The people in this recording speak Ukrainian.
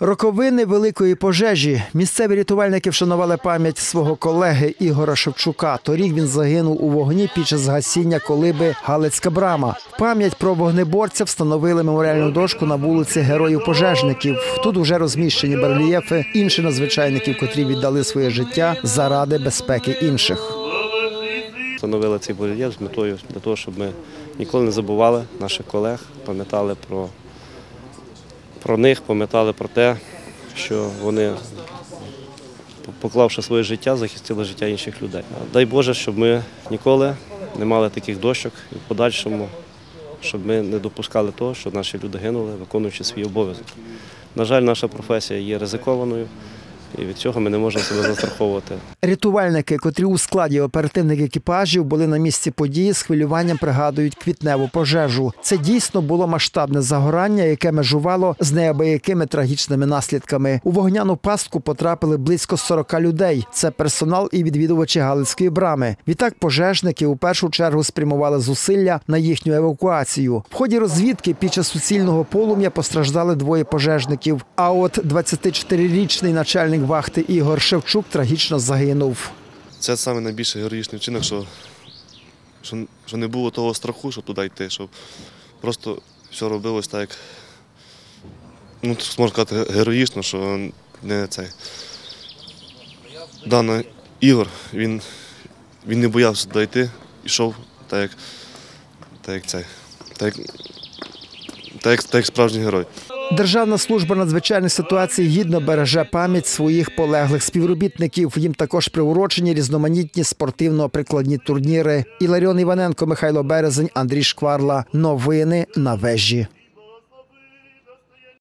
Роковини великої пожежі. Місцеві рятувальники вшанували пам'ять свого колеги Ігора Шевчука. Торік він загинув у вогні під час гасіння колиби Галицька брама. Пам'ять про вогнеборця встановили меморіальну дошку на вулиці Героїв пожежників. Тут вже розміщені барельєфи інших надзвичайників, котрі віддали своє життя заради безпеки інших. Встановили цей бар'єр з метою для того, щоб ми ніколи не забували наших колег, пам'ятали про, про них, пам'ятали про те, що вони, поклавши своє життя, захистили життя інших людей. Дай Боже, щоб ми ніколи не мали таких дощок і в подальшому, щоб ми не допускали того, що наші люди гинули, виконуючи свій обов'язок. На жаль, наша професія є ризикованою, і від цього ми не можемо себе застраховувати. Рятувальники, котрі у складі оперативних екіпажів були на місці події, з хвилюванням пригадують квітневу пожежу. Це дійсно було масштабне загорання, яке межувало з неабиякими трагічними наслідками. У вогняну пастку потрапили близько 40 людей. Це персонал і відвідувачі Галицької брами. Відтак пожежники у першу чергу спрямували зусилля на їхню евакуацію. В ході розвідки під час суцільного полум'я постраждали двоє пожежників. А от 24-річний начальник вахти Ігор Шевчук трагічно загинув. Це саме найбільший героїчний вчинок, що, що, що не було того страху, щоб туди йти, щоб просто все робилось так, як, ну, можна сказати, героїчно, що не цей. Дана Ігор, він, він не боявся туди йти, йшов так, як, так, як цей. Так, як, так, так, як справжній герой. Державна служба надзвичайних ситуацій гідно береже пам'ять своїх полеглих співробітників. Їм також приурочені різноманітні спортивно-прикладні турніри. Іларіон Іваненко, Михайло Березень, Андрій Шкварла. Новини на вежі.